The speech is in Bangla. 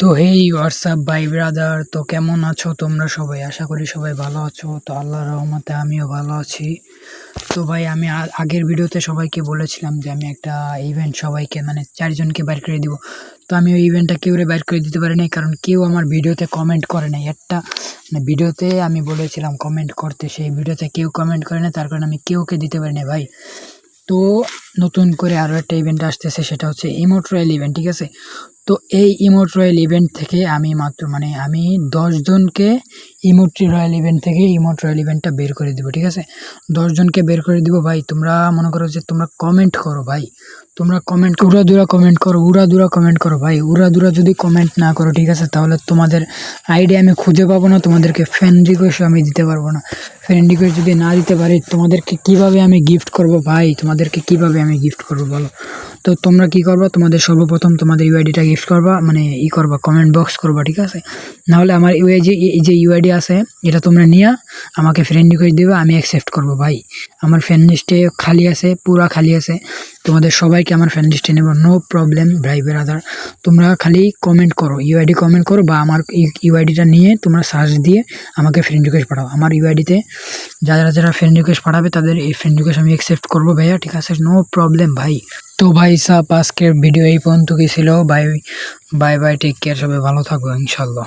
তো হেই হোয়াটসঅ্যাপ ভাই ব্রাদার তো কেমন আছো তোমরা সবাই? আশা করি সবাই ভালো আছো। তো আল্লাহর রহমতে আমিও ভালো আছি। তো ভাই, আমি আগের ভিডিওতে সবাইকে বলেছিলাম যে আমি একটা ইভেন্ট সবাইকে মানে চারজনকে বের করে দিব। তো আমি ওই ইভেন্টটা কেউ বের করে দিতে পারি নাই, কারণ কেউ আমার ভিডিওতে কমেন্ট করে নাই। একটা মানে ভিডিওতে আমি বলেছিলাম কমেন্ট করতে, সেই ভিডিওতে কেউ কমেন্ট করে না তার কারণে আমি কেউকে দিতে পারি না ভাই। তো নতুন করে আরও একটা ইভেন্ট আসতেছে, সেটা হচ্ছে ইমোট রয়্যাল ইভেন্ট ঠিক আছে? তো এই ইমোট রয়্যাল ইভেন্ট থেকে আমি মাত্র মানে আমি দশজনকে ইমোট রয়্যাল ইভেন্ট থেকে ইমোট রয়্যাল ইভেন্টটা বের করে দিব, ঠিক আছে? দশজনকে বের করে দিব, ভাই, তোমরা মনে করো যে তোমরা কমেন্ট করো, ভাই। তোমরা কমেন্ট উড়া দুরা কমেন্ট করো উড়া দুরা কমেন্ট করো। ভাই উড়া দুরা যদি কমেন্ট না করো, ঠিক আছে? তাহলে তোমাদের আইডি আমি খুঁজে পাবো না, তোমাদেরকে ফ্রেন্ড রিকোয়েস্ট আমি দিতে পারব না। ফ্রেন্ড রিকোয়েস্ট যদি না দিতে পারি, তোমাদেরকে কীভাবে আমি গিফট করব? ভাই, তোমাদেরকে কীভাবে আমি গিফট করব বলো? তো তোমরা কি করবা? তোমাদের সর্বপ্রথম তোমাদের ইউআইডিটা গিফট করবা মানে ই করবা কমেন্ট বক্স করবা, ঠিক আছে? নাহলে আমার ইউআই যে এই যে ইউআইডি আছে, এটা তোমরা নিয়ে, আমাকে ফ্রেন্ড রিকোয়েস্ট দিবে, আমি অ্যাকসেপ্ট করব, ভাই। আমার ফ্রেন্ড লিস্টে খালি আছে, পুরা খালি আছে। তোমাদের সবাইকে আমার ফ্রেন্ড লিস্টে নেব। নো প্রবলেম ভাই ব্রাদার তোমরা খালি কমেন্ট করো ইউআইডি কমেন্ট করো বা আমার ইউআইডিটা নিয়ে তোমরা সার্চ দিয়ে আমাকে ফ্রেন্ড রিকোয়েস্ট পাঠাও। আমার ইউআইডিতে যারা যারা ফ্রেন্ড রিকোয়েস্ট পাঠাবে তাদের এই ফ্রেন্ড রিকোয়েস্ট আমি অ্যাকসেপ্ট করব ভাইয়া, ঠিক আছে? নো প্রবলেম ভাই। তো ভাই সাপ আজকের ভিডিও এই পর্যন্ত কি ছিল। Bye bye bye take care সবাই ভালো থাকব ইনশাল্লাহ।